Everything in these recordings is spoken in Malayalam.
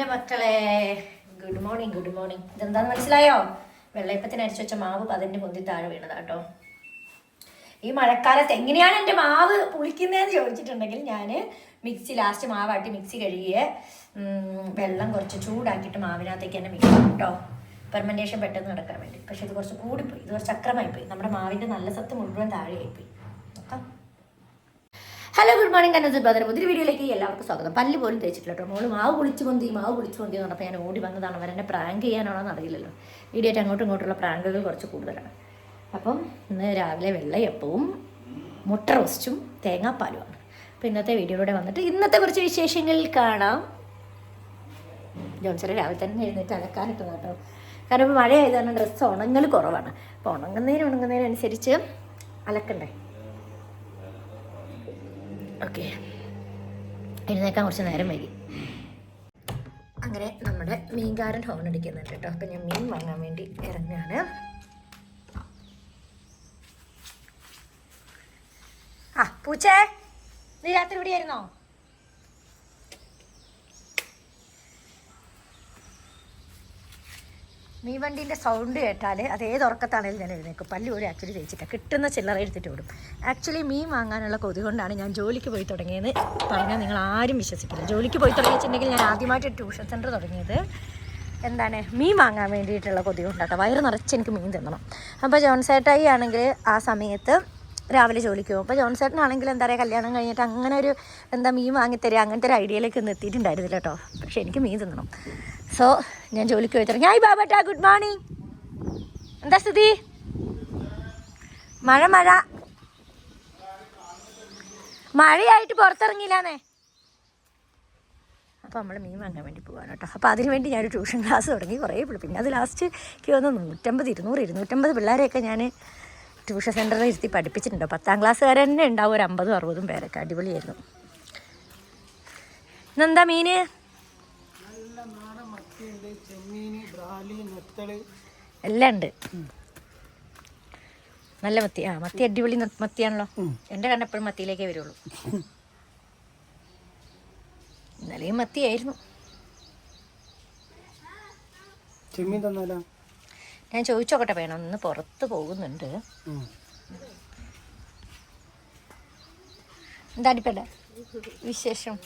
എന്റെ മക്കളെ ഗുഡ് മോർണിംഗ് ഗുഡ് മോർണിംഗ് ഇതെന്താന്ന് മനസ്സിലായോ? വെള്ളയപ്പത്തിന് അരിച്ചു വെച്ച മാവ് പതിന്റെ മുന്തി താഴെ വീണതാട്ടോ. ഈ മഴക്കാലത്ത് എങ്ങനെയാണ് എന്റെ മാവ് പുളിക്കുന്നതെന്ന് ചോദിച്ചിട്ടുണ്ടെങ്കിൽ ഞാൻ മിക്സി ലാസ്റ്റ് മാവാട്ടി മിക്സി കഴുകിയ വെള്ളം കുറച്ച് ചൂടാക്കിയിട്ട് മാവിനകത്തേക്ക് തന്നെ മിക്സ് കേട്ടോ ഫെർമെന്റേഷൻ പെട്ടെന്ന് നടക്കാൻ വേണ്ടി. പക്ഷെ ഇത് കുറച്ച് കൂടിപ്പോയി. ഇത് കുറച്ച് അക്രമമായി പോയി നമ്മുടെ മാവിന്റെ നല്ല സത്ത് മുഴുവൻ താഴെയായിപ്പോയി. Hello good morning Kannur brother പുതിയ വീഡിയോയിലേക്ക് എല്ലാവർക്കും സ്വാഗതം. പല്ല് പോലും തേച്ചിട്ടില്ല കേട്ടോ. മോൾ മാവ് പൊളിച്ചു പൊന്തി മാവ് പൊളിച്ചു പൊന്തി എന്ന് പറഞ്ഞപ്പോൾ ഞാൻ ഓടി വന്നതാണ്. അവർ എന്നെ പ്രാങ്ക് ചെയ്യാനാണോ എന്ന് അറിയില്ലല്ലോ. വീഡിയോ ആയിട്ട് അങ്ങോട്ടും ഇങ്ങോട്ടുള്ള പ്രാങ്കുകൾ കുറച്ച് കൂടുതലാണ്. അപ്പം ഇന്ന് രാവിലെ വെള്ളയപ്പവും മുട്ട റോസ്റ്റും തേങ്ങാപ്പാലുമാണ് അപ്പോൾ ഇന്നത്തെ വീഡിയോയിലൂടെ വന്നിട്ട് ഇന്നത്തെ കുറച്ച് വിശേഷങ്ങൾ കാണാം. ജോൺസറെ രാവിലെ തന്നെ എഴുന്നേറ്റ് അലക്കാനിട്ട് കേട്ടോ. കാരണം ഇപ്പോൾ മഴ ആയതാണ് ഡ്രസ്സ് ഉണങ്ങൽ കുറവാണ്. അപ്പോൾ ഉണങ്ങുന്നതിന് ഉണങ്ങുന്നതിനനുസരിച്ച് അലക്കണ്ടേ? ഓക്കെ. എഴുന്നേക്കാൻ കുറച്ച് നേരം വൈകി. അങ്ങനെ നമ്മുടെ മീൻകാരൻ ഹോൺ അടിക്കുന്നുണ്ട് കേട്ടോ. അപ്പം ഞാൻ മീൻ വാങ്ങാൻ വേണ്ടി ഇറങ്ങുകയാണ് ആ പൂച്ചേ നീ രാത്രി ഇവിടെ ആയിരുന്നോ മീൻ വണ്ടീന്റെ സൗണ്ട് കേട്ടാൽ അത് ഏത് ഉറക്കത്താണേലും ഞാൻ എഴുന്നേക്കും പല്ല് പോലും ആക്ച്വലി തേച്ചിട്ട്. കിട്ടുന്ന ചില്ലറ എടുത്തിട്ട് വിടും. ആക്ച്വലി മീൻ വാങ്ങാനുള്ള കൊതി കൊണ്ടാണ് ഞാൻ ജോലിക്ക് പോയി തുടങ്ങിയത്. പറഞ്ഞാൽ നിങ്ങൾ ആരും വിശ്വസിക്കില്ല. ജോലിക്ക് പോയി തുടങ്ങിയിട്ടുണ്ടെങ്കിൽ ഞാൻ ആദ്യമായിട്ട് ട്യൂഷൻ സെന്റർ തുടങ്ങിയത് എന്താണ്? മീൻ വാങ്ങാൻ വേണ്ടിയിട്ടുള്ള കൊതി വയറ് നിറച്ച് എനിക്ക് മീൻ തിന്നണം. അപ്പോൾ ജോൺസേട്ടായി ആണെങ്കിൽ ആ സമയത്ത് രാവിലെ ജോലിക്ക് പോകും. അപ്പോൾ ജോൺസേട്ടനാണെങ്കിൽ എന്താ പറയുക കല്യാണം കഴിഞ്ഞിട്ട് അങ്ങനെ ഒരു എന്താ മീൻ വാങ്ങിത്തരിക അങ്ങനത്തെ ഒരു ഐഡിയയിലേക്ക് ഒന്നും എത്തിയിട്ടുണ്ടായിരുന്നില്ല കേട്ടോ. പക്ഷേ എനിക്ക് മീൻ തിന്നണം. സോ ഞാൻ ജോലിക്ക് പോയി തുടങ്ങി. ഹായ് ബാബട്ടാ. ഗുഡ് മോർണിംഗ് എന്താ സ്ഥിതി? മഴ മഴ. മഴയായിട്ട് പുറത്തിറങ്ങിയില്ലാന്നേ. അപ്പോൾ നമ്മൾ മീൻ വാങ്ങാൻ വേണ്ടി പോകാൻ കേട്ടോ. അപ്പോൾ അതിന് വേണ്ടി ഞാനൊരു ട്യൂഷൻ ക്ലാസ് തുടങ്ങി കുറേ പിള്ളേർ പിന്നെ അത് ലാസ്റ്റ് എനിക്ക് തോന്നുന്നു നൂറ്റമ്പത് ഇരുന്നൂറ് ഇരുന്നൂറ്റമ്പത് പിള്ളേരെയൊക്കെ ഞാൻ ട്യൂഷൻ സെന്ററിൽ ഇരുത്തി പഠിപ്പിച്ചിട്ടുണ്ടോ. പത്താം ക്ലാസ് വരെ തന്നെ ഉണ്ടാവും. ഒരു അമ്പതും അറുപതും പേരൊക്കെ. അടിപൊളിയായിരുന്നു. ഇന്നെന്താ നാടൻ ബ്രാലി നെത്തൾ. എല്ലാം ഉണ്ട്. നല്ല മത്തി. ആ മത്തി അടിപൊളി മത്തിയാണല്ലോ. എന്റെ കണ്ണെപ്പോഴും മത്തിയിലേക്കേ വരുള്ളൂ. ഇന്നലെയും മത്തിയായിരുന്നു ചെമ്മീൻ തന്നാലോ? ഞാൻ ചോദിച്ചോക്കട്ടെ വേണം. ഇന്ന് പുറത്ത് പോകുന്നുണ്ട്. എന്താ എന്താടിപ്പേട വിശേഷം?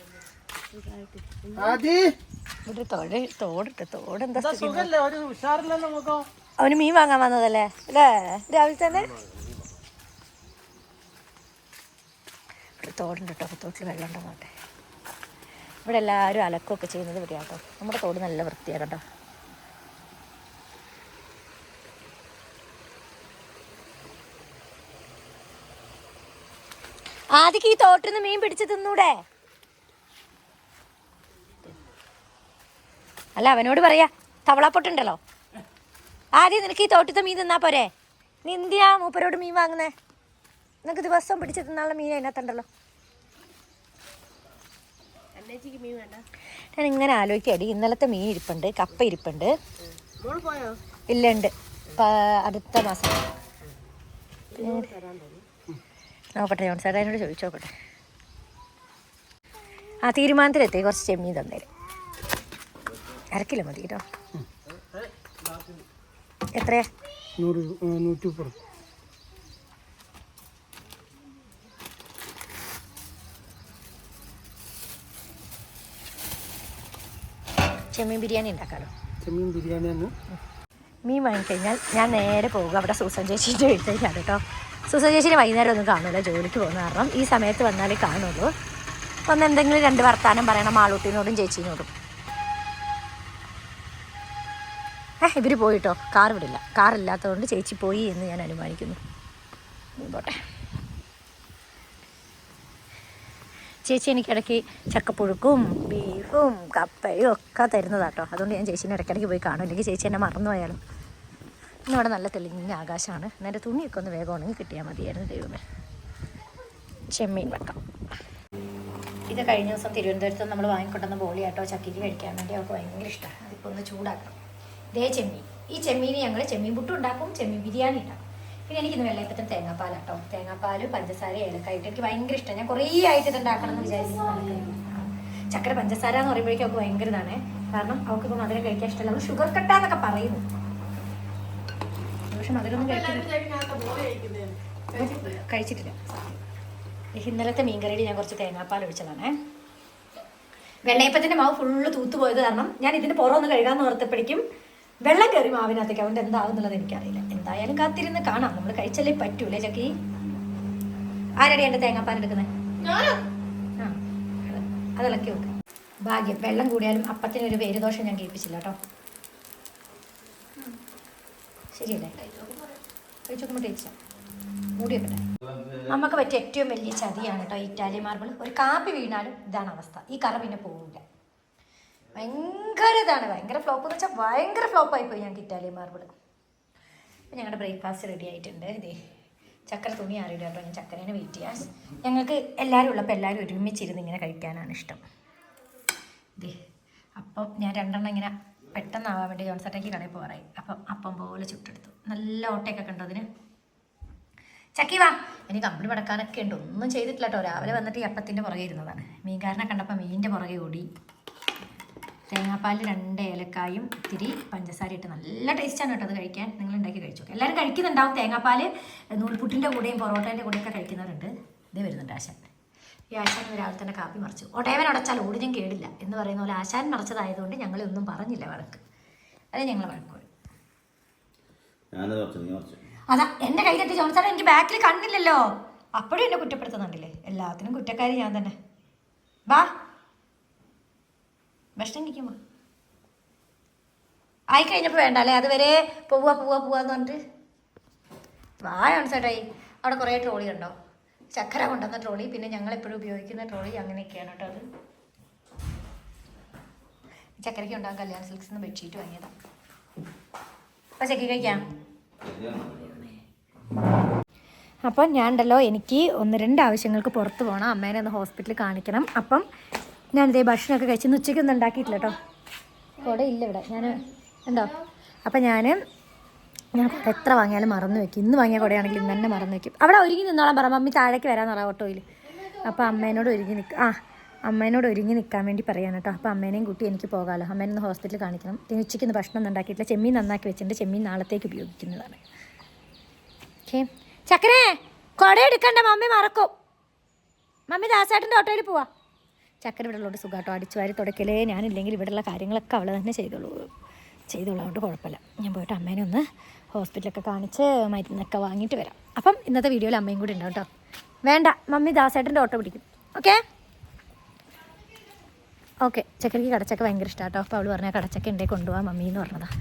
ഇവിടെ തോട് തോടിട്ട് തോടെന്താ എന്താ സുഖല്ലേ? ഒരു ഉഷാറില്ലല്ലോ നോക്കോ അവന് മീൻ വാങ്ങാൻ വന്നതല്ലേ? അല്ലേ? രാവിലെ തന്നെ? ഇവിടെ തോടുണ്ട് കേട്ടോ. തോട്ടിൽ വെള്ളം ഉണ്ടോ നോട്ടെ ഇവിടെ എല്ലാവരും അലക്കുമൊക്കെ ചെയ്യുന്നത് ഇവിടെ കേട്ടോ നമ്മുടെ തോട് നല്ല വൃത്തിയാണ് കേട്ടോ. ആദ്യം ഈ തോട്ടിൽ നിന്ന് മീൻ പിടിച്ച് തിന്നൂടെ? അല്ല അവനോട് പറയാ തവളാപ്പൊട്ടുണ്ടല്ലോ. ആദ്യം നിനക്ക് ഈ തോട്ടത്തെ മീൻ തിന്നാ പോരെ? നീ എന്തിയാ മൂപ്പരോട് മീൻ വാങ്ങുന്നേ? നിനക്ക് ദിവസം പിടിച്ച് തിന്നാനുള്ള മീൻ അതിനകത്തുണ്ടല്ലോ. ഞാൻ ഇങ്ങനെ ആലോചിക്കടി ഇന്നലത്തെ മീൻ ഇരിപ്പുണ്ട് കപ്പ ഇരിപ്പുണ്ട്. ഇല്ല ഉണ്ട് പ- അടുത്ത മാസം. നോക്കട്ടെ ജോൺ സാർ അതിനോട് ചോദിച്ചോക്കട്ടെ. ആ തീരുമാനത്തിലെത്തി കുറച്ച് ചെമ്മീൻ തന്നേരും. അരക്കിലോ മതി കേട്ടോ. എത്രയാ? നൂറ് നൂറ്റി മുപ്പത് ചെമ്മീൻ ബിരിയാണി ഉണ്ടാക്കാമല്ലോ ചെമ്മീൻ ബിരിയാണി തന്നെ. മീൻ വാങ്ങിക്കഴിഞ്ഞാൽ ഞാൻ നേരെ പോകും. അവിടെ സൂസൻ ചേച്ചീന്റെ വീട്ടിലേക്കാണ് കേട്ടോ. സൂസൻ ചേച്ചീനെ വൈകുന്നേരം ഒന്നും കാണില്ല ജോലിക്ക് പോകുന്ന കാരണം. ഈ സമയത്ത് വന്നാലേ കാണുള്ളൂ. ഒന്ന് എന്തെങ്കിലും രണ്ട് വർത്താനം പറയണം ആളുട്ടിനോടും ചേച്ചീനോടും. ഏ ഇവർ പോയിട്ടോ? കാർ വിടില്ല. കാറില്ലാത്തതുകൊണ്ട് ചേച്ചി പോയി എന്ന് ഞാൻ അനുമാനിക്കുന്നു. പോട്ടെ. ചേച്ചി എനിക്ക് ഇടയ്ക്ക് ചക്കപ്പുഴുക്കും ബീഫും കപ്പയും ഒക്കെ തരുന്നതാട്ടോ അതുകൊണ്ട് ഞാൻ ചേച്ചീനെ ഇടയ്ക്കിടയ്ക്ക് പോയി കാണും. അല്ലെങ്കിൽ ചേച്ചി എന്നെ മറന്നു പോയാലും ഇന്ന് ഇവിടെ നല്ല തെളിഞ്ഞ ആകാശമാണ്. എന്റെ തുണിയൊക്കെ ഒന്ന് വേഗം ഉണങ്ങി കിട്ടിയാൽ മതിയായിരുന്നു ദൈവമേ. ചെമ്മീൻ വെക്കാം ഇത് കഴിഞ്ഞ ദിവസം തിരുവനന്തപുരത്ത് നമ്മൾ വാങ്ങിക്കൊണ്ടുവന്ന ബോളിയാട്ടോ ചക്കിരി കഴിക്കാൻ വേണ്ടി അവർക്ക് ഭയങ്കര ഇഷ്ടമാണ്. അതിപ്പോൾ ഒന്ന് ചൂടാക്കണം. ഇതേ ചെമ്മീൻ. ഈ ചെമ്മീൻ ഞങ്ങൾ ചെമ്മീൻ പുട്ടും ഉണ്ടാക്കും ചെമ്മീൻ ബിരിയാണി ഉണ്ടാക്കും. പിന്നെ എനിക്കിന്ന് വെള്ളയപ്പത്തിന് തേങ്ങാപ്പാലാട്ടോ തേങ്ങാപ്പാൽ പഞ്ചസാര ഏലക്കായിട്ട് എനിക്ക് ഭയങ്കര ഇഷ്ടം. ഞാൻ കുറേ ആയിട്ട് ഇത് ഉണ്ടാക്കണം എന്ന് വിചാരിക്കുന്നു ചക്കര പഞ്ചസാര എന്ന് പറയുമ്പോഴേക്കും അവൾക്ക് ഭയങ്കര ഇതാണ്. കാരണം അവൾക്ക് ഇപ്പോൾ മധുരം കഴിക്കാൻ ഇഷ്ടമല്ല. അവൾ ഷുഗർ കട്ടാന്നൊക്കെ പറയുന്നു. പക്ഷെ മധുരം ഒന്നും കഴിക്കില്ല കഴിച്ചിട്ടില്ല. ഇന്നലത്തെ മീൻകറിയിൽ ഞാൻ കുറച്ച് തേങ്ങാപ്പാൽ ഒഴിച്ചതാണേ. വെള്ളയപ്പത്തിന്റെ മാവ് ഫുള്ള് തൂത്തുപോയത് കാരണം ഞാൻ ഇതിന്റെ പുറമൊന്ന് കഴുകാന്ന് ഓർത്തപ്പോഴേക്കും വെള്ളം കയറി മാവിനകത്തേക്ക്. അതുകൊണ്ട് എന്താവും എന്നുള്ളത് എനിക്കറിയില്ല. എന്തായാലും കാത്തിരുന്ന് കാണാം. നമ്മൾ കഴിച്ചല്ലേ പറ്റൂലേ ചക്കി? ആരടി എന്റെ തേങ്ങാപ്പാൽ എടുക്കുന്നത് അതിളക്കി വെക്ക്. ഭാഗ്യം. വെള്ളം കൂടിയാലും അപ്പത്തിനൊരു പേരുദോഷം ഞാൻ കേൾപ്പിച്ചില്ല കേട്ടോ. ശരിയല്ലേ? കഴിച്ചു നോക്കുമ്പോൾ ടേസ്റ്റ്. മൂടി വെക്കട്ടെ. നമുക്ക് പറ്റിയ ഏറ്റവും വലിയ ചതിയാണ് കേട്ടോ ഇറ്റാലിയൻ മാർബിൾ ഒരു കാപ്പി വീണാലും ഇതാണ് അവസ്ഥ. ഈ കറ പിന്നെ പോകില്ല ഭയങ്കര ഇതാണ്. ഭയങ്കര ഫ്ലോപ്പ് എന്ന് വെച്ചാൽ ഭയങ്കര ഫ്ലോപ്പായി പോയി ഞങ്ങൾക്ക് ഇറ്റാലിയൻ മാർബിൾ അപ്പം ഞങ്ങളുടെ ബ്രേക്ക്ഫാസ്റ്റ് റെഡി ആയിട്ടുണ്ട്. ഇതേ ചക്കര തുണി ആറിയിടുക കേട്ടോ. ഞാൻ ചക്കരേനെ വെയിറ്റ് ചെയ്യാം. ഞങ്ങൾക്ക് എല്ലാവരും ഉള്ളപ്പോൾ എല്ലാവരും ഒരുമിച്ചിരുന്ന് ഇങ്ങനെ കഴിക്കാനാണ് ഇഷ്ടം. ഇതേ അപ്പം ഞാൻ രണ്ടെണ്ണം ഇങ്ങനെ പെട്ടെന്നാവാൻ വേണ്ടി ജോൺസട്ടേക്ക് കടയിൽ പോകാറായി അപ്പം അപ്പം പോലെ ചുട്ടെടുത്തു. നല്ല ഓട്ടയൊക്കെ കണ്ടു അതിന്? ചക്കി വാ. ഇനി കമ്പിളി പടക്കാനൊക്കെ ഉണ്ട്. ഒന്നും ചെയ്തിട്ടില്ല കേട്ടോ. രാവിലെ വന്നിട്ട് ഈ അപ്പത്തിന്റെ പുറകെ ഇരുന്നതാണ്. മീൻകാരനെ കണ്ടപ്പോൾ മീനിന്റെ പുറകെ ഓടി. തേങ്ങാപ്പാലിൽ രണ്ട് ഏലക്കായും ഇത്തിരി പഞ്ചസാര ഇട്ട് നല്ല ടേസ്റ്റാണ് കേട്ടോ അത് കഴിക്കാൻ. നിങ്ങൾ ഉണ്ടാക്കി കഴിച്ചോ എല്ലാവരും കഴിക്കുന്നുണ്ടാവും തേങ്ങാപ്പാൽ നൂൽപുട്ടിന്റെ കൂടെയും പൊറോട്ടേന്റെ കൂടെയൊക്കെ കഴിക്കുന്നവരുണ്ട്. ഇതേ വരുന്നുണ്ട് ആശാൻ. ഈ ആശാൻ രാവിലെ തന്നെ കാപ്പി മറിച്ചു. ഒട്ടേവൻ അടച്ചാൽ ഓടിഞ്ഞും കേടില്ല എന്ന് പറയുന്ന പോലെ ആശാൻ മറിച്ചതായതുകൊണ്ട് ഞങ്ങളെ ഒന്നും പറഞ്ഞില്ല വഴക്ക്. അതെ ഞങ്ങൾ വഴക്കോളൂ അതാ എന്റെ കൈ എത്തി ജോൺസാണ് എനിക്ക് ബാക്കിൽ കണ്ണില്ലല്ലോ. അപ്പോഴും എന്നെ കുറ്റപ്പെടുത്തുന്നുണ്ടല്ലേ? എല്ലാത്തിനും കുറ്റക്കാരി ഞാൻ തന്നെ. ബാ. ഭക്ഷണം കഴിക്കുമ്പോൾ ആയി കഴിഞ്ഞപ്പോൾ വേണ്ട അല്ലേ അതുവരെ പോവുക പോവുക എന്ന് പറഞ്ഞിട്ട്? വായാണ് ചേട്ടായി അവിടെ കുറേ ട്രോളി ഉണ്ടോ ചക്കര കൊണ്ടുവന്ന ട്രോളി. പിന്നെ ഞങ്ങൾ എപ്പോഴും ഉപയോഗിക്കുന്ന ട്രോളി അങ്ങനെയൊക്കെയാണ് കേട്ടോ അത്. ചക്കരയ്ക്ക് ഉണ്ടാകും കല്യാൺ സിൽക്സ് നിന്ന് ബെഡ്ഷീറ്റ് വാങ്ങിയതാണ് അപ്പം ചക്കി കഴിക്കാം. അപ്പം ഞാൻ ഉണ്ടല്ലോ എനിക്ക് ഒന്ന് രണ്ട് ആവശ്യങ്ങൾക്ക് പുറത്ത് പോകണം അമ്മേനെ ഒന്ന് ഹോസ്പിറ്റലിൽ കാണിക്കണം. അപ്പം ഞാനിതേ ഭക്ഷണമൊക്കെ കഴിച്ച് ഇന്ന് ഉച്ചയ്ക്കൊന്നും ഉണ്ടാക്കിയിട്ടില്ല കേട്ടോ കുട ഇല്ല ഇവിടെ. ഞാൻ ഉണ്ടോ? അപ്പം ഞാൻ ഞാൻ കുട എത്ര വാങ്ങിയാലും മറന്നു വെക്കും. ഇന്ന് വാങ്ങിയ കുടയാണെങ്കിൽ ഇന്ന് തന്നെ മറന്നു വെക്കും. അവിടെ ഒരുങ്ങി നിന്നോളാം പറ. മമ്മി താഴേക്ക് വരാൻ പറ ഓട്ടോയിൽ അപ്പോൾ അമ്മേനോട് ഒരുങ്ങി നിൽക്കുക ആ അമ്മേനോട് ഒരുങ്ങി നിൽക്കാൻ വേണ്ടി പറയാൻ കേട്ടോ അപ്പോൾ അമ്മേനെയും കൂട്ടി എനിക്ക് പോകാമല്ലോ അമ്മേനെ ഹോസ്പിറ്റലിൽ കാണിക്കണം. പിന്നെ ഉച്ചയ്ക്ക് ഇന്ന് ഭക്ഷണം ഉണ്ടാക്കിയിട്ടില്ല. ചെമ്മീൻ നന്നാക്കി വെച്ചിട്ടുണ്ട്. ചെമ്മീൻ നാളത്തേക്ക് ഉപയോഗിക്കുന്നതാണ്. ഓക്കെ. ചക്കരേ കുട എടുക്കണ്ട. മമ്മി മറക്കും. മമ്മി ദാസേട്ടന്റെ ഓട്ടോയിൽ പോവാ. ചക്കര ഇവിടെ ഉള്ളോട്ട് സുഖാട്ടോ. അടിച്ചു വാരി തുടക്കലേ ഞാനില്ലെങ്കിൽ ഇവിടെയുള്ള കാര്യങ്ങളൊക്കെ അവൾ തന്നെ ചെയ്തോളൂ. ചെയ്തോളൂ അതുകൊണ്ട് കുഴപ്പമില്ല. ഞാൻ പോയിട്ട് അമ്മേനെ ഒന്ന് ഹോസ്പിറ്റലൊക്കെ കാണിച്ച് മരുന്നൊക്കെ വാങ്ങിയിട്ട് വരാം. അപ്പം ഇന്നത്തെ വീഡിയോയിൽ അമ്മയും കൂടി ഉണ്ടാവും കേട്ടോ. വേണ്ട മമ്മി ദാസേട്ടന്റെ ഓട്ടോ പിടിക്കും. ഓക്കെ? ഓക്കെ ചക്കരയ്ക്ക് കടച്ചക്ക ഭയങ്കര ഇഷ്ടമാണ് കേട്ടോ. അപ്പോൾ അവൾ പറഞ്ഞാൽ കടച്ചക്ക ഉണ്ടേ കൊണ്ടുപോകാം മമ്മി എന്ന് പറഞ്ഞതാണ്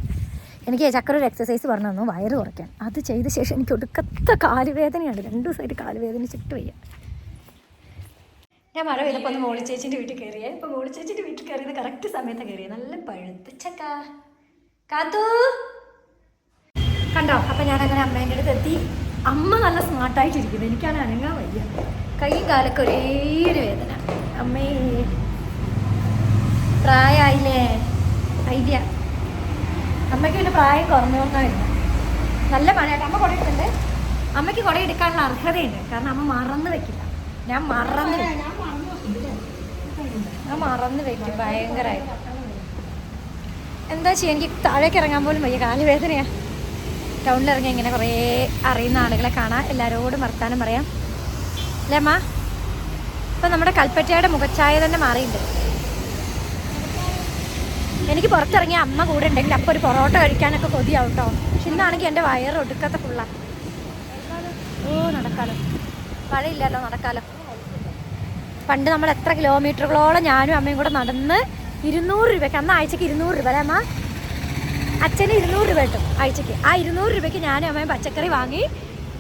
എനിക്ക് ചക്കര ഒരു എക്സസൈസ് പറഞ്ഞു തന്നു വയറ് കുറയ്ക്കാൻ. അത് ചെയ്ത ശേഷം എനിക്ക് ഒടുക്കത്ത കാലുവേദനയാണ്. രണ്ട് ദിവസമായിട്ട് കാലുവേദന ചിട്ട് വയ്യ. ഞാൻ മഴ പെയ്തപ്പോൾ ഒന്ന് മോളി ചേച്ചിന്റെ വീട്ടിൽ കയറിയേ. ഇപ്പോൾ മോളി ചേച്ചിന്റെ വീട്ടിൽ കയറിയത് കറക്റ്റ് സമയത്ത് കയറിയത് നല്ല പഴുത്ത ചക്ക. കാത്തു. കണ്ടോ? അപ്പം ഞാനങ്ങനെ അമ്മേന്റെ അടുത്ത് എത്തി. അമ്മ നല്ല സ്മാർട്ടായിട്ടിരിക്കുന്നു എനിക്കാണ് അനങ്ങാൻ വയ്യ. കൈയും കാലൊക്കെ ഒരേ ഒരു വേദന. അമ്മേ പ്രായമായില്ലേ ഐഡിയ. അമ്മയ്ക്ക് പിന്നെ പ്രായം കുറഞ്ഞു വന്നായിരുന്നു നല്ല മഴയായിട്ട് അമ്മ കുട എടുക്കണ്ടേ? അമ്മയ്ക്ക് കുട എടുക്കാനുള്ള അർഹതയുണ്ട്. കാരണം അമ്മ മറന്നു വെക്കില്ല. ഞാൻ മറന്നു ഞാൻ മറന്ന് വെക്കും ഭയങ്കരമായി എന്താ ചെയ്യുക എനിക്ക് താഴേക്ക് ഇറങ്ങാൻ പോലും വയ്യ കാലുവേദനയാ ടൗണിൽ ഇറങ്ങി ഇങ്ങനെ കുറേ അറിയുന്ന ആളുകളെ കാണാം. എല്ലാവരോടും വർത്താനം പറയാം. അല്ലേ മാ ഇപ്പം നമ്മുടെ കൽപ്പറ്റയുടെ മുഖച്ഛായ തന്നെ മാറിയിട്ടുണ്ട്. എനിക്ക് പുറത്തിറങ്ങിയ അമ്മ കൂടെ ഉണ്ടെങ്കിൽ അപ്പോൾ ഒരു പൊറോട്ട കഴിക്കാനൊക്കെ കൊതിയാവും കേട്ടോ പക്ഷെ ഇന്നാണെങ്കിൽ എന്റെ വയറ് ഒടുക്കത്തെ ഫുള്ള ഓ നടക്കാലോ. മഴയില്ലല്ലോ നടക്കാലോ. പണ്ട് നമ്മൾ എത്ര കിലോമീറ്ററുകളോളം ഞാനും അമ്മയും കൂടെ നടന്ന് ഇരുന്നൂറ് രൂപയ്ക്ക് അന്ന് ആഴ്ചക്ക് ഇരുന്നൂറ് രൂപ അല്ലേ അമ്മ? അച്ഛന് ഇരുന്നൂറ് രൂപ കിട്ടും ആഴ്ചക്ക് ആ ഇരുന്നൂറ് രൂപയ്ക്ക് ഞാനും അമ്മയും പച്ചക്കറി വാങ്ങി.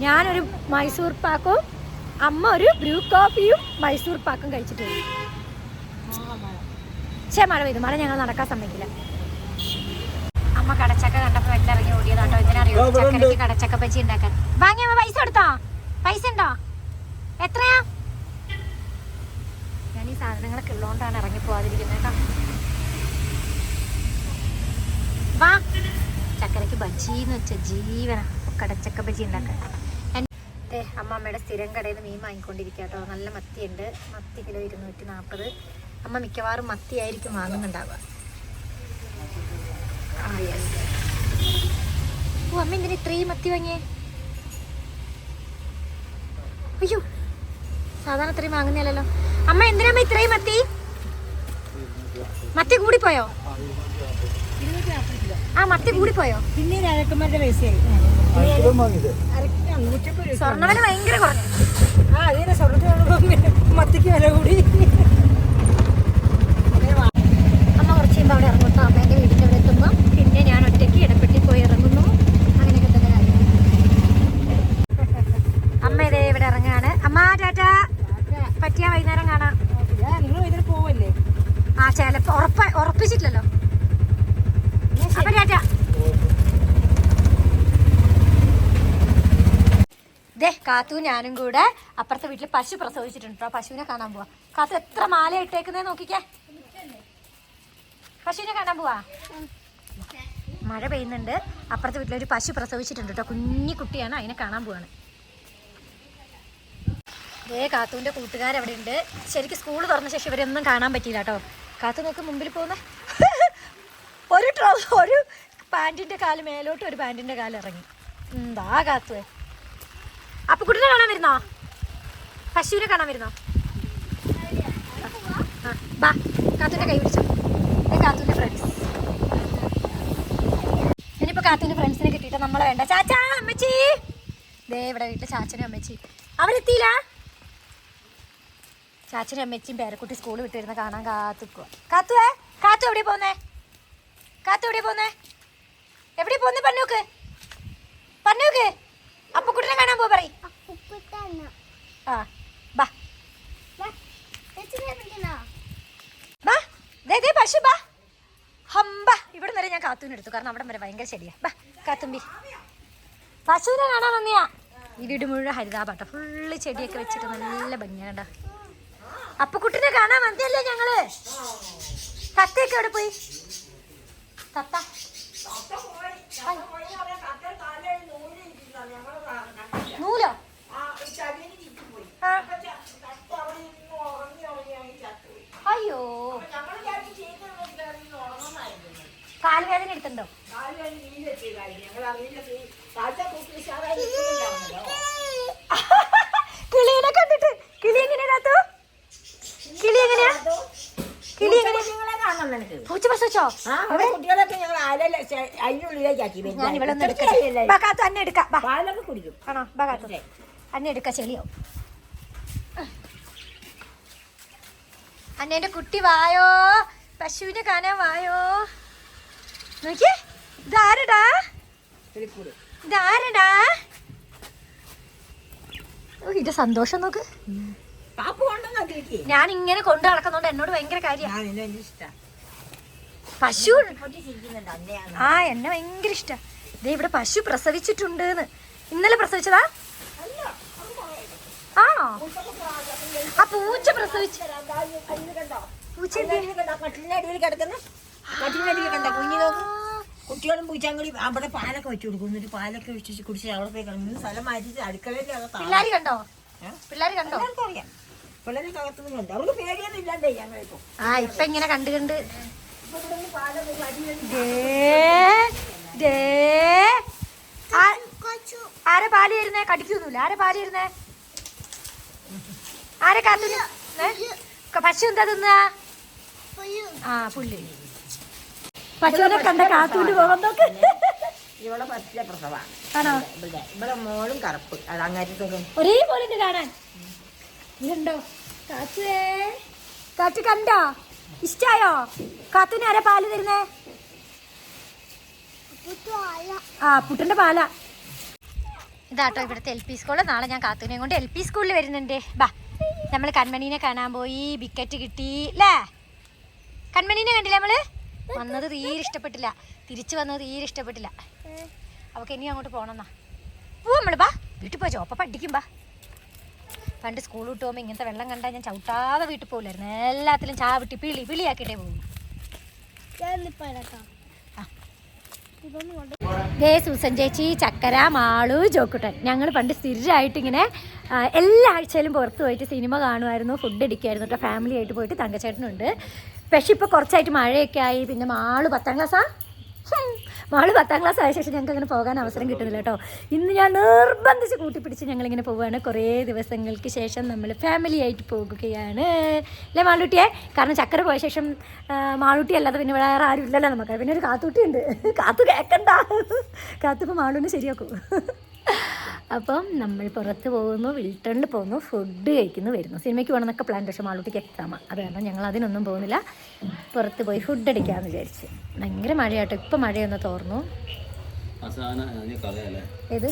ഞാനൊരു മൈസൂർ പാക്കും അമ്മ ഒരു ബ്രൂ കോഫിയും മൈസൂർ പാക്കും കഴിച്ചിട്ട് വരും പക്ഷേ മഴ പെയ്തു. മഴ ഞങ്ങൾ നടക്കാൻ സമ്മതിക്കില്ല. അമ്മ കടച്ചക്ക കണ്ടപ്പോൾ എല്ലാം ഇറങ്ങി ഓടിയതാട്ടോ. ഇതിനറിയോ ചക്കരക്ക് കടച്ചക്ക പച്ചി ഉണ്ടാക്കാൻ. വാങ്ങിയ പൈസ കൊടുത്തോ? പൈസ ഉണ്ടോ? എത്രയാ? ഞാൻ ഈ സാധനങ്ങളൊക്കെ ഉള്ളതുകൊണ്ടാണ് ഇറങ്ങി പോവാതിരിക്കുന്നത് കേട്ടോ. വാ. എന്ന് വെച്ച ജീവന. കടച്ചക്ക ബജി ഉണ്ടാക്കാൻ. അമ്മമ്മയുടെ സ്ഥിരം കടയിൽ നിന്ന് മീൻ വാങ്ങിക്കൊണ്ടിരിക്കുക കേട്ടോ. നല്ല മത്തിയുണ്ട്. മത്തി കിലോ ഇരുന്നൂറ്റി നാൽപ്പത് അമ്മ മിക്കവാറും മത്തിയായിരിക്കും വാങ്ങുന്നുണ്ടാവുക. ഓ അമ്മ എന്തിനാ ഇത്രയും മത്തി വാങ്ങിയേ? അയ്യോ. സാധാരണ ഇത്രയും വാങ്ങുന്നില്ലല്ലോ അമ്മ എന്തിനാ അമ്മ ഇത്രയും മത്തി? മത്തി കൂടിപ്പോയോ? ആ മത്തി കൂടിപ്പോയോ? പിന്നെ രാജകുമാരുടെ പൈസയായി. സ്വർണവില ഭയങ്കര കുറഞ്ഞു ആ അതിനെ സ്വർണത്തിന് മത്തിക്ക് വില കൂടി. അമ്മ കുറച്ച് കഴിയുമ്പോൾ അവിടെ ഇറങ്ങും കേട്ടോ അമ്മേന്റെ വീടിന്റെ അവിടെ എത്തുമ്പോൾ പിന്നെ ഞാൻ ഒറ്റയ്ക്ക് ഇടപ്പെട്ടി പോയി ഇറങ്ങുന്നു അങ്ങനെയൊക്കെ തന്നെ കാര്യം അമ്മ ഇതേ ഇവിടെ ഇറങ്ങുകയാണ് അമ്മ ടാറ്റ പറ്റിയ വൈകുന്നേരം കാണാം നിങ്ങൾ ഇതിന് പോവല്ലേ ആ ചിലപ്പോൾ ഉറപ്പ ഉറപ്പിച്ചിട്ടില്ലല്ലോ. അപ്പൊ ദേ കാത്തു ഞാനും കൂടെ അപ്പുറത്തെ വീട്ടിൽ പശു പ്രസവിച്ചിട്ടുണ്ട്. പശുവിനെ കാണാൻ പോവാ. കാത്തു എത്ര മാല ഇട്ടേക്കുന്നേ നോക്കിക്കേ. പശുവിനെ കാണാൻ പോവാ. മഴ പെയ്യുന്നുണ്ട്. അപ്പുറത്തെ വീട്ടിലൊരു പശു പ്രസവിച്ചിട്ടുണ്ട് കേട്ടോ കുഞ്ഞി കുട്ടിയാണ് അതിനെ കാണാൻ പോവാണ്. ദേ കാത്തുവിന്റെ കൂട്ടുകാരവിടെ ഉണ്ട് ശരിക്കും സ്കൂൾ തുറന്ന ശേഷം ഇവരൊന്നും കാണാൻ പറ്റിയില്ല കേട്ടോ കാത്തു നോക്ക് മുമ്പിൽ പോകുന്ന. ഒരു ട്രൗസർ ഒരു പാന്റിന്റെ കാൽ മേലോട്ട് ഒരു പാന്റിന്റെ കാൽ ഇറങ്ങി. എന്താ കാത്തു അപ്പൊ കുട്ടിനെ കാണാൻ വരുന്നോ? പശുവിനെ കാണാൻ വരുന്നോ? ബാ കാത്തുവിന്റെ കൈ പിടിച്ചോ. കാത്തുവിന്റെ ഫ്രണ്ട്സ് ഇനിയിപ്പോൾ കാത്തുവിന്റെ ഫ്രണ്ട്സിനെ കിട്ടിയിട്ട് നമ്മളെ വേണ്ട. ചാച്ചാ അമ്മച്ചി. ദേ ഇവിടെ വീട്ടിൽ ചാച്ചനും അമ്മച്ചി അവരെത്തിയില്ല? ചാച്ചനും അമ്മച്ചിയും പേരക്കുട്ടി സ്കൂളിൽ വിട്ടിരുന്ന് കാണാൻ കാത്തുക്കുക കാത്തുവേ കാത്തു എവിടെ പോന്നേ? കാത്തു എവിടെ പോന്നേ? എവിടെ പോന്ന് പന്നൂക്ക്? പന്നൂക്ക് അപ്പൊ കുട്ടിനെ കാണാൻ പോ പറ ആ ബാ. ബാ ദേ ദേ പശു ബാ. ഹമ്പ ഇവിടെ വരെ ഞാൻ കാത്തൂന് എടുത്തു. കാരണം അവിടെ വരെ ഭയങ്കര ശരിയാ ബാ കാത്തുമ്പി. പശുവിനെ കാണാൻ വന്നിയാ. ഈ വീട് മുഴുവൻ ഹരിതാപാട്ട ഫുള്ള് ചെടിയൊക്കെ വെച്ചിട്ട് നല്ല ഭംഗിയാണ് കുട്ടിനെ കാണാൻ വന്നല്ലേ ഞങ്ങൾ? തത്തയൊക്കെ എവിടെ പോയി? തത്ത. നൂലോ. അയ്യോ. കാലുവേദന എടുത്തുണ്ടോ കിളീനെ കുട്ടികളൊക്കെ ഞങ്ങൾ ആരല്ല അതിനുള്ളിലേക്കാക്കി ഞാൻ ഇവിടെ എടുക്കാം അന്നെ എടുക്കാം. ബാ. പാലൊക്കെ കുടിക്കും. ആണോ? അന്നെ എടുക്കാം ചെളിയോ അന്നേന്റെ കുട്ടി വായോ? പശുവിനെ കാണാൻ വായോ? നോക്കിയേ ഇതാരടാ? ഇതാരടാ? ഓ ഇതിന്റെ സന്തോഷം നോക്ക്. ഞാൻ ഇങ്ങനെ കൊണ്ടു നടക്കുന്നോണ്ട് എന്നോട് ഭയങ്കര കാര്യമാണ് ഞാൻ എന്നെ ഇഷ്ടാ. പശു ആ എന്നെ ഭയങ്കര ഇഷ്ട. ദേ ഇവിടെ പശു പ്രസവിച്ചിട്ടുണ്ട് ഇന്നലെ പ്രസവിച്ചതാ? ആണോ? ആ പൂച്ച പ്രസവിച്ചു. പൂച്ച കുട്ടികളും പൂച്ചാങ്കളി അവിടെ പാലൊക്കെ വെച്ചു കൊടുക്കും എന്നിട്ട് പാലൊക്കെ വെച്ച് കുടിച്ച് അവിടെ പോയി കിടന്നു സ്ഥലം മാറ്റി അടുക്കളയിൽ പിള്ളേർ കണ്ടോ? പിള്ളേർ കണ്ടോ? അറിയാം. കണ്ടു. അവർക്ക് പേടിയൊന്നും ഇല്ലാണ്ടേ ഞങ്ങളിപ്പോ ആ ഇപ്പൊ ഇങ്ങനെ കണ്ട് കണ്ട് ആരെ പാൽ തരുന്നേ കടിക്കൊന്നുമില്ല. ആരെ പാൽ തരുന്നേ ആരെ കാത്തു പശു എന്താ തിന്നാ? ആ പുള്ളി. പശുവിനെ കണ്ട കാത്തൂന്റെ പോകാൻ നോക്ക്. ഇവിടെ പറ്റില്ല പ്രസവാണ് ഇവിടെ ഇവിടെ മോളും കറുപ്പ്. അത് അങ്ങാറ്റത്തൊക്കെ. ഒരേപോലെ കാണാൻ. ഇതുണ്ടോ? കാച്ചേ കാച്ചു കണ്ടോ? ഇഷ്ടായോ? കാത്തുവിന് ആരാ പാൽ തരുന്നേ? ആ പുട്ടിന്റെ പാലാ. ഇതാട്ടോ ഇവിടുത്തെ എൽ പി സ്കൂൾ. നാളെ ഞാൻ കാത്തുവിനെയും കൊണ്ട് എൽ പി സ്കൂളിൽ വരുന്നുണ്ട്. ബാ നമ്മൾ കൺമണീനെ കാണാൻ പോയി. ബിക്കറ്റ് കിട്ടി അല്ലേ കൺമണീനെ കണ്ടില്ല നമ്മൾ? വന്നത് തീരെ ഇഷ്ടപ്പെട്ടില്ല. തിരിച്ചു വന്നത് തീരെ ഇഷ്ടപ്പെട്ടില്ല. അവൾക്ക് ഇനി അങ്ങോട്ട് പോകണമെന്നാ പോ നമ്മൾ ബാ. വീട്ടിൽ പോയി ചോപ്പ പഠിക്കും ബാ. പണ്ട് സ്കൂൾ വിട്ട് പോകുമ്പോൾ ഇങ്ങനത്തെ വെള്ളം കണ്ടാൽ ഞാൻ ചവിട്ടാതെ വീട്ടിൽ പോകില്ലായിരുന്നു എല്ലാത്തിലും ചാവിട്ടി പിളി പിളിയാക്കിയിട്ടേ പോകും ദേ സൂസൻ ചേച്ചി ചക്കര മാളു ജോക്കുട്ടൻ. ഞങ്ങൾ പണ്ട് സ്ഥിരമായിട്ട് ഇങ്ങനെ എല്ലാ ആഴ്ചയിലും പുറത്ത് പോയിട്ട് സിനിമ കാണുമായിരുന്നു ഫുഡ് അടിക്കുമായിരുന്നു. കേട്ടോ ഫാമിലി ആയിട്ട് പോയിട്ട് തങ്കച്ചേട്ടനുണ്ട്. പക്ഷെ ഇപ്പോൾ കുറച്ചായിട്ട് മഴയൊക്കെ ആയി. പിന്നെ മാൾ പത്താം ക്ലാസ്സാ. മാൾ പത്താം ക്ലാസ് ആയ ശേഷം ഞങ്ങൾക്ക് അങ്ങനെ പോകാൻ അവസരം കിട്ടുന്നില്ല കേട്ടോ. ഇന്ന് ഞാൻ നിർബന്ധിച്ച് കൂട്ടിപ്പിടിച്ച് ഞങ്ങളിങ്ങനെ പോവുകയാണ് കുറേ ദിവസങ്ങൾക്ക് ശേഷം നമ്മൾ ഫാമിലി ആയിട്ട് പോകുകയാണ്. അല്ലേ മാളൂട്ടിയെ? കാരണം ചക്കര പോയ ശേഷം മാളുട്ടി അല്ലാതെ പിന്നെ വേറെ ആരും ഇല്ലല്ലോ നമുക്ക്. പിന്നെ ഒരു കാത്തൂട്ടി ഉണ്ട് കാത്തു കേൾക്കണ്ട കാത്തിപ്പോൾ മാളൂനെ ശരിയാക്കും. അപ്പം നമ്മൾ പുറത്ത് പോകുന്നു വിൽട്ടണിൽ പോകുന്നു ഫുഡ് കഴിക്കുന്നു വരുന്നു. സിനിമയ്ക്ക് പോകണമെന്നൊക്കെ പ്ലാൻ പക്ഷേ മാളൂട്ടിക്ക് എക്സാമാണ് അത് കാരണം ഞങ്ങൾ അതിനൊന്നും പോകുന്നില്ല. പുറത്ത് പോയി ഫുഡ് അടിക്കാമെന്ന് വിചാരിച്ച്. ഭയങ്കര മഴയാട്ടോ. ഇപ്പം മഴയൊന്ന് തോർന്നു. ഏത്?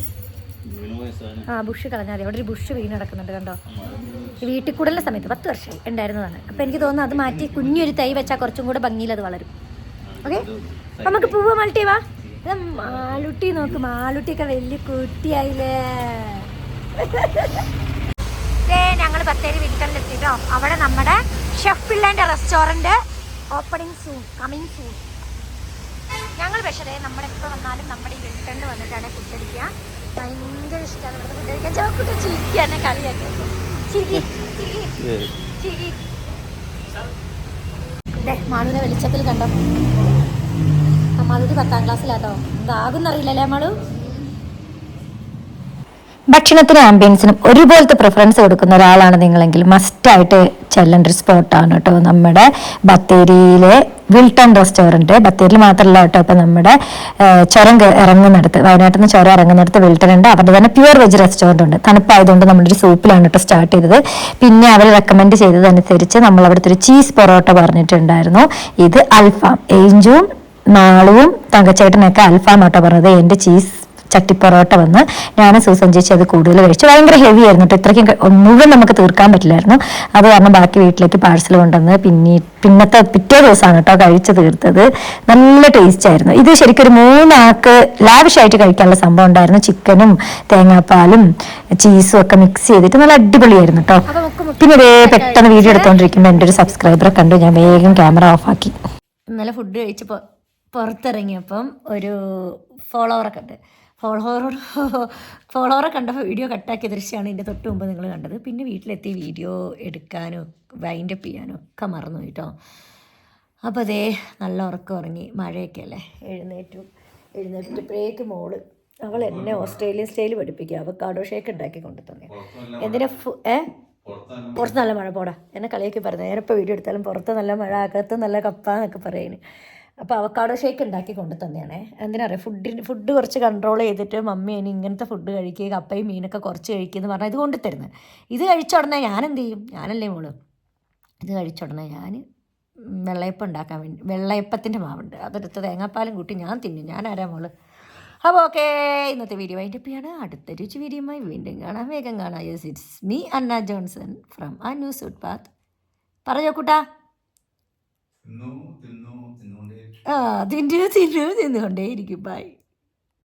ആ ബുഷ് കളഞ്ഞാൽ മതി. അവിടെ ഒരു ബുഷ് വീണ് കിടക്കുന്നുണ്ട് കണ്ടോ? വീട്ടിൽ കൂടുതലുള്ള സമയത്ത് പത്ത് വർഷമായി ഉണ്ടായിരുന്നതാണ്. അപ്പം എനിക്ക് തോന്നുന്നു അത് മാറ്റി കുഞ്ഞൊരു തൈ വെച്ചാൽ കുറച്ചും കൂടെ ഭംഗിയിൽ അത് വളരും ഓക്കെ നമുക്ക് പൂവ് മൾട്ടി മാളുട്ടി നോക്ക് മാളുട്ടിയൊക്കെ വലിയ കുട്ടിയായില്ലേ? ഞങ്ങൾ ബത്തേരി വിൽക്കണിലെത്തിട്ടോ അവിടെ നമ്മുടെ chef പിള്ളേന്റെ restaurant opening soon coming soon. ഞങ്ങൾ പക്ഷേ നമ്മുടെ എപ്പോൾ വന്നാലും നമ്മുടെ ഈ വിൽക്കണിൽ വന്നിട്ടാണ് ഫുഡ് അടിക്കുക ഭയങ്കര ഇഷ്ടമാണ് ഇവിടുത്തെ ഫുഡ് കഴിക്കാൻ. ചോക്കിട്ട് ചിരിക്കാനെ കളിയാക്കി ചിരി ചിരി മാളുവിനെ വെളിച്ചത്തിൽ കണ്ടോ? മാളുട്ടി പത്താം ക്ലാസ്സിലാട്ടോ. എന്താകുന്നറിയില്ലല്ലേ നമ്മൾ ഭക്ഷണത്തിനും ആംബിയൻസിനും ഒരുപോലത്തെ പ്രിഫറൻസ് കൊടുക്കുന്ന ഒരാളാണ് നിങ്ങളെങ്കിൽ മസ്റ്റായിട്ട് ചെല്ലേണ്ട ഒരു സ്പോട്ടാണ് കേട്ടോ നമ്മുടെ ബത്തേരിയിലെ വിൽട്ടൺ റെസ്റ്റോറന്റ് ബത്തേരിയിൽ മാത്രമല്ല കേട്ടോ ഇപ്പം നമ്മുടെ ചുരം ഇറങ്ങുന്നിടത്ത് വയനാട്ടിൽ നിന്ന് ചുരം ഇറങ്ങുന്നിടത്ത് വിൽട്ടൺ ഉണ്ട്. അവരുടെ തന്നെ പ്യുവർ വെജ് റെസ്റ്റോറന്റ് ഉണ്ട്. തണുപ്പായതുകൊണ്ട് നമ്മളൊരു സൂപ്പിലാണ് കേട്ടോ സ്റ്റാർട്ട് ചെയ്തത്. പിന്നെ അവർ റെക്കമെൻഡ് ചെയ്തതനുസരിച്ച് നമ്മൾ അവിടുത്തെ ഒരു ചീസ് പൊറോട്ട പറഞ്ഞിട്ടുണ്ടായിരുന്നു. ഇത് അൽഫാം ഏഞ്ചും നാളുവും തങ്കച്ചേട്ടനൊക്കെ അൽഫാം ആട്ടോ പറഞ്ഞത്. എന്റെ ചീസ് ചട്ടി പൊറോട്ട വന്ന് ഞാൻ സൂസൻ ചേച്ചി അത് കൂടുതൽ കഴിച്ചു. ഭയങ്കര ഹെവി ആയിരുന്നു കേട്ടോ ഇത്രയ്ക്കും മുഴുവൻ നമുക്ക് തീർക്കാൻ പറ്റില്ലായിരുന്നു. അത് കാരണം ബാക്കി വീട്ടിലേക്ക് പാഴ്സൽ കൊണ്ടുവന്ന് പിന്നെ പിന്നത്തെ പിറ്റേ ദിവസമാണ് കേട്ടോ കഴിച്ച് തീർത്തത്. നല്ല ടേസ്റ്റ് ആയിരുന്നു. ഇത് ശരിക്കും ഒരു മൂന്നാൾക്ക് ലാവിഷായിട്ട് കഴിക്കാനുള്ള സംഭവം ഉണ്ടായിരുന്നു. ചിക്കനും തേങ്ങാപ്പാലും ചീസും ഒക്കെ മിക്സ് ചെയ്തിട്ട് നല്ല അടിപൊളിയായിരുന്നു കേട്ടോ പിന്നെ ഇതേ പെട്ടെന്ന് വീഡിയോ എടുത്തോണ്ടിരിക്കുമ്പോൾ എന്റെ ഒരു സബ്സ്ക്രൈബറെ കണ്ടു. ഞാൻ വേഗം ക്യാമറ ഓഫ് ആക്കി. ഇന്നലെ ഫുഡ് കഴിച്ച് പൊ- പുറത്തിറങ്ങിയപ്പം ഒരു ഫോളോവറൊക്കെ ഉണ്ട് ഫോളോവറോട് ഫോളോവറെ കണ്ടപ്പോൾ വീഡിയോ കട്ടാക്കിയ ദൃശ്യമാണ് ഇതിന്റെ തൊട്ട് മുമ്പ് നിങ്ങൾ കണ്ടത്. പിന്നെ വീട്ടിലെത്തി വീഡിയോ എടുക്കാനും വൈൻഡപ്പ് ചെയ്യാനും ഒക്കെ മറന്നു കേട്ടോ. അപ്പോൾ അതേ നല്ല ഉറക്കം ഉറങ്ങി മഴയൊക്കെ അല്ലേ? എഴുന്നേറ്റു എഴുന്നേറ്റപ്പോഴേക്ക് മോൾ അവൾ എന്നെ ഓസ്ട്രേലിയൻ സ്റ്റൈൽ പഠിപ്പിക്കുക അവൾ കാടോ ഷേക്ക് ഉണ്ടാക്കി കൊണ്ടു തന്നെ എന്തിനാ ഏ? പുറത്ത് നല്ല മഴ പോടാ. എന്നെ കളിയൊക്കെ പറഞ്ഞു നേരെ ഇപ്പോൾ വീഡിയോ എടുത്താലും പുറത്ത് നല്ല മഴ അകത്ത് നല്ല കപ്പ എന്നൊക്കെ പറയുന്നു അപ്പോൾ അവക്കാഡോ ഷേക്ക് ഉണ്ടാക്കി കൊണ്ടു തന്നെയാണേ. എന്തിനാ പറയുക ഫുഡിന് ഫുഡ് കുറച്ച് കൺട്രോൾ ചെയ്തിട്ട് മമ്മി ഇനി ഇങ്ങനത്തെ ഫുഡ് കഴിക്കുക കപ്പയും മീനൊക്കെ കുറച്ച് കഴിക്കുക എന്ന് പറഞ്ഞാൽ ഇത് കൊണ്ടു തരുന്നത് ഇത് കഴിച്ച ഉടനെ ഞാൻ എന്ത് ചെയ്യും ഞാനല്ലേ മോൾ? ഇത് കഴിച്ച ഉടനെ ഞാൻ വെള്ളയപ്പം ഉണ്ടാക്കാൻ വേണ്ടി വെള്ളയപ്പത്തിന്റെ മാവുണ്ട്. അതെടുത്ത് തേങ്ങാപ്പാലും കൂട്ടി ഞാൻ തിന്നും. ഞാൻ ആരാ മോൾ? അപ്പോൾ ഓക്കെ ഇന്നത്തെ വീഡിയോ ചെയ്യാണ്. അടുത്ത രുചി വീഡിയോയുമായി വീണ്ടും കാണാം. വേഗം കാണാം. Yes it's me Anna Johnson from ആ ന്യൂസ് ഫുഡ് പാത്ത് പറഞ്ഞോ കൂട്ടാ. ആ തിന്നു തിന്നു തിന്നുകൊണ്ടേയിരിക്കും ബൈ